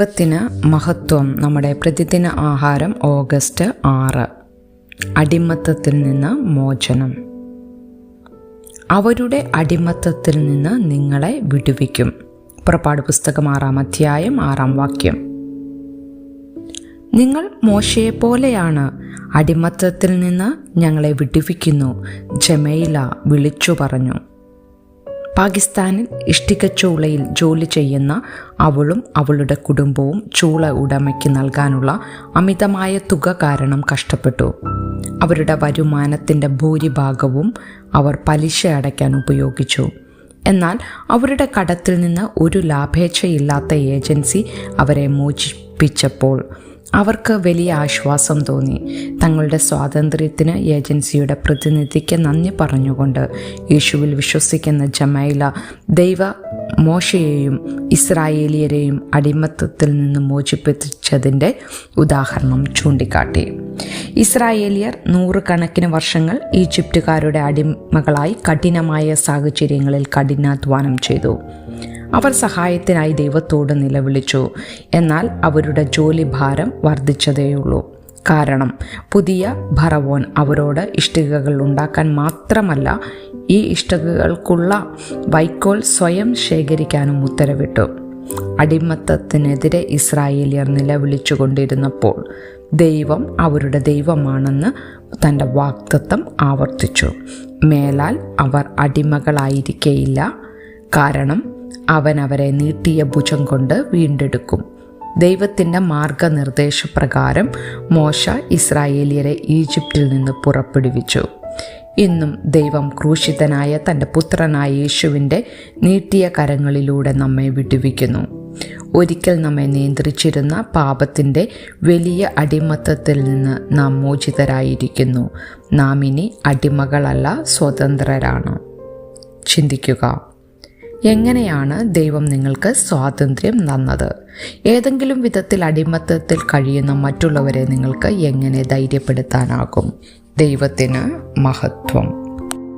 ദൈവത്തിന് മഹത്വം നമ്മുടെ പ്രതിദിന ആഹാരം ഓഗസ്റ്റ് ആറ്. അടിമത്തത്തിൽ നിന്ന് മോചനം. അവരുടെ അടിമത്തത്തിൽ നിന്ന് നിങ്ങളെ വിടുവിക്കും. പുറപ്പാട് പുസ്തകം ആറാം അധ്യായം ആറാം വാക്യം. നിങ്ങൾ മോശയെ പോലെയാണ്. അടിമത്തത്തിൽ നിന്ന് ഞങ്ങളെ വിടുവിക്കുന്നു. ജമൈല വിളിച്ചു പറഞ്ഞു. പാകിസ്ഥാനിൽ ഇഷ്ടിക ചൂളയിൽ ജോലി ചെയ്യുന്ന അവളും അവളുടെ കുടുംബവും ചൂള ഉടമയ്ക്ക് നൽകാനുള്ള അമിതമായ തുക കാരണം കഷ്ടപ്പെട്ടു. അവരുടെ വരുമാനത്തിന്റെ ഭൂരിഭാഗവും അവർ പലിശ അടയ്ക്കാൻ ഉപയോഗിച്ചു. എന്നാൽ അവരുടെ കടത്തിൽ നിന്ന് ഒരു ലാഭേച്ഛയില്ലാത്ത ഏജൻസി അവരെ മോചിപ്പിച്ചപ്പോൾ അവർക്ക് വലിയ ആശ്വാസം തോന്നി. തങ്ങളുടെ സ്വാതന്ത്ര്യത്തിന് ഏജൻസിയുടെ പ്രതിനിധിക്ക് നന്ദി പറഞ്ഞുകൊണ്ട് യേശുവിൽ വിശ്വസിക്കുന്ന ജമൈല ദൈവ മോശയെയും ഇസ്രായേലിയരെയും അടിമത്തത്തിൽ നിന്ന് മോചിപ്പിച്ചതിന്റെ ഉദാഹരണം ചൂണ്ടിക്കാട്ടി. ഇസ്രായേലിയർ നൂറുകണക്കിന് വർഷങ്ങൾ ഈജിപ്തുകാരുടെ അടിമകളായി കഠിനമായ സാഹചര്യങ്ങളിൽ കഠിനാധ്വാനം ചെയ്തു. അവർ സഹായത്തിനായി ദൈവത്തോട് നിലവിളിച്ചു. എന്നാൽ അവരുടെ ജോലി ഭാരം വർദ്ധിച്ചതേയുള്ളൂ. കാരണം പുതിയ ഭറവോൻ അവരോട് ഇഷ്ടികകൾ ഉണ്ടാക്കാൻ മാത്രമല്ല ഈ ഇഷ്ടികകൾക്കുള്ള വൈക്കോൽ സ്വയം ശേഖരിക്കാനും ഉത്തരവിട്ടു. അടിമത്തത്തിനെതിരെ ഇസ്രായേലിയർ നിലവിളിച്ചു കൊണ്ടിരുന്നപ്പോൾ ദൈവം അവരുടെ ദൈവമാണെന്ന് തന്റെ വാക്തത്വം ആവർത്തിച്ചു. മേലാൽ അവർ അടിമകളായിരിക്കയില്ല. കാരണം അവൻ അവരെ നീട്ടിയ ഭുജം കൊണ്ട് വീണ്ടെടുക്കും. ദൈവത്തിന്റെ മാർഗനിർദ്ദേശപ്രകാരം മോശ ഇസ്രായേലിയരെ ഈജിപ്തിൽ നിന്ന് പുറപ്പെടുവിച്ചു. ഇന്നും ദൈവം ക്രൂശിതനായ തന്റെ പുത്രനായ യേശുവിന്റെ നീട്ടിയ കരങ്ങളിലൂടെ നമ്മെ വിടുവിക്കുന്നു. ഒരിക്കൽ നമ്മെ നിയന്ത്രിച്ചിരുന്ന പാപത്തിന്റെ വലിയ അടിമത്തത്തിൽ നിന്ന് നാം മോചിതരായിരിക്കുന്നു. നാം ഇനി അടിമകളല്ല സ്വതന്ത്രരാണ്. ചിന്തിക്കുക. എങ്ങനെയാണ് ദൈവം നിങ്ങൾക്ക് സ്വാതന്ത്ര്യം തന്നത്? ഏതെങ്കിലും വിധത്തിൽ അടിമത്തത്തിൽ കഴിയുന്ന മറ്റുള്ളവരെ നിങ്ങൾക്ക് എങ്ങനെ ധൈര്യപ്പെടുത്താനാകും? ദൈവത്തിന് മഹത്വം.